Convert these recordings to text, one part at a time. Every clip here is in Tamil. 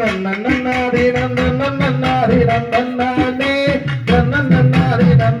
தன்னன்னாதீனம் தன்னன்னாதீனம் தன்னானே தன்னன்னாதீனம்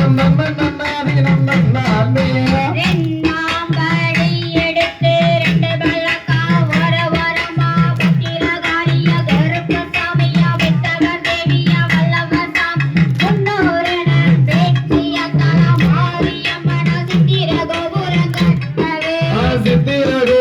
செத்திரடி